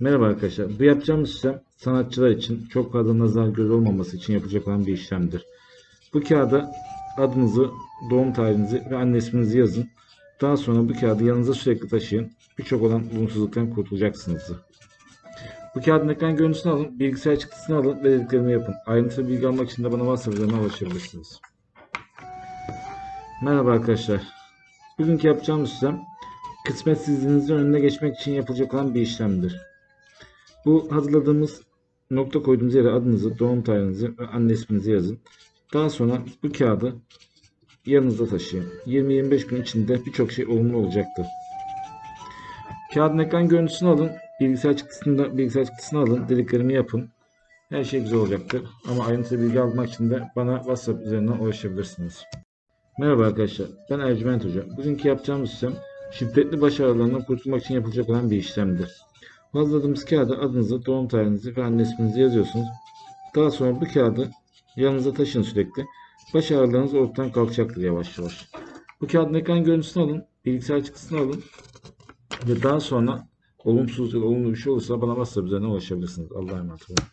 Merhaba arkadaşlar. Bu yapacağımız işlem sanatçılar için çok fazla nazar göz olmaması için yapılacak olan bir işlemdir. Bu kağıda adınızı, doğum tarihinizi ve anne isminizi yazın. Daha sonra bu kağıdı yanınıza sürekli taşıyın. Birçok olan olumsuzluktan kurtulacaksınız. Bu kağıdın ekran görüntüsünü alın, bilgisayar çıktısını alın ve dediklerimi yapın. Ayrıntılı bilgi almak için de bana WhatsApp ulaşabilirsiniz. Merhaba arkadaşlar. Bugünkü yapacağımız işlem kısmetsizliğinizin önüne geçmek için yapılacak olan bir işlemdir. Bu hazırladığımız nokta koyduğumuz yere adınızı, doğum tarihinizi ve anne isminizi yazın. Daha sonra bu kağıdı yanınızda taşıyın. 20-25 gün içinde birçok şey olumlu olacaktır. Kağıdın ekran görüntüsünü alın, bilgisayar çıktısını, bilgisayar çıktısını alın, dediklerimi yapın. Her şey güzel olacaktır. Ama ayrıntılı bilgi almak için de bana WhatsApp üzerinden ulaşabilirsiniz. Merhaba arkadaşlar, ben Ercüment Hoca. Bugünkü yapacağımız işlem şiddetli baş ağrılarından kurtulmak için yapılacak olan bir işlemdir. Hazırladığımız kağıda adınızı, doğum tarihinizi ve anne isminizi yazıyorsunuz. Daha sonra bu kağıdı yanınıza taşın sürekli. Baş ağrılarınız ortadan kalkacaktır yavaş yavaş. Bu kağıdın ekran görüntüsünü alın, bilgisayar çıktısını alın ve daha sonra olumsuz ya da olumlu bir şey olursa bana WhatsApp üzerinden ulaşabilirsiniz. Allah'a emanet olun.